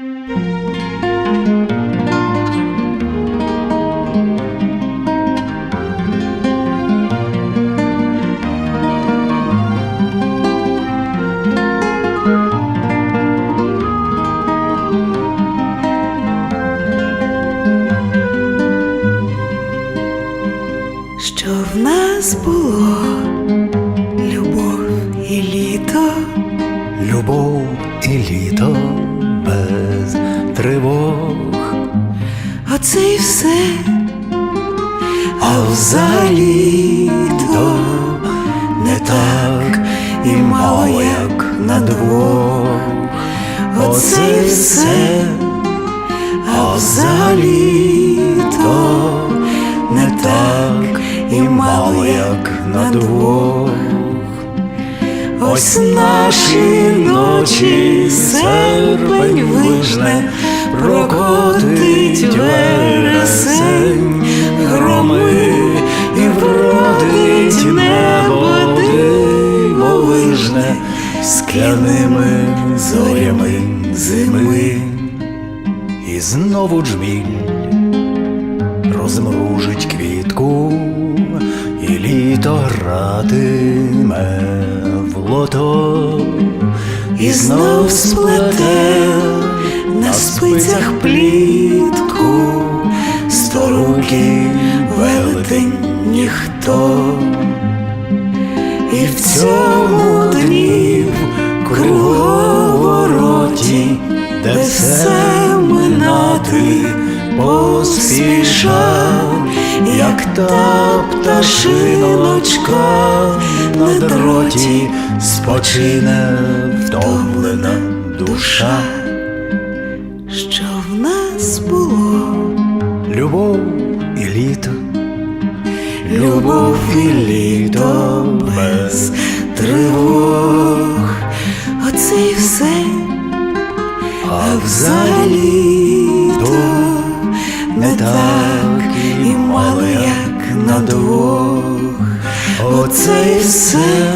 Що в нас було? Любов і літо, Любов і літо тривог, оце й все, а взагалі то не так і мало, як на двох. Оце й все, а взагалі то не так і мало, як на двох. Ось наші ночі серпень вижне, прокотить вересень, громи і вродить небо дивовижне, скляними зорями зими, і знову джміль розмружить квітку, і літо гратиме в лото, і знов сплете на спицях плітку, сто руки велетень ніхто, і в цьому дні в круговороті, де все минати поспішав, як та пташиночка на дроті спочине втомлена душа. що в нас було, Любов і літо, любов і літо без тривог, оце й все, а взагалі то не так і мало, як на двох. Оце й все,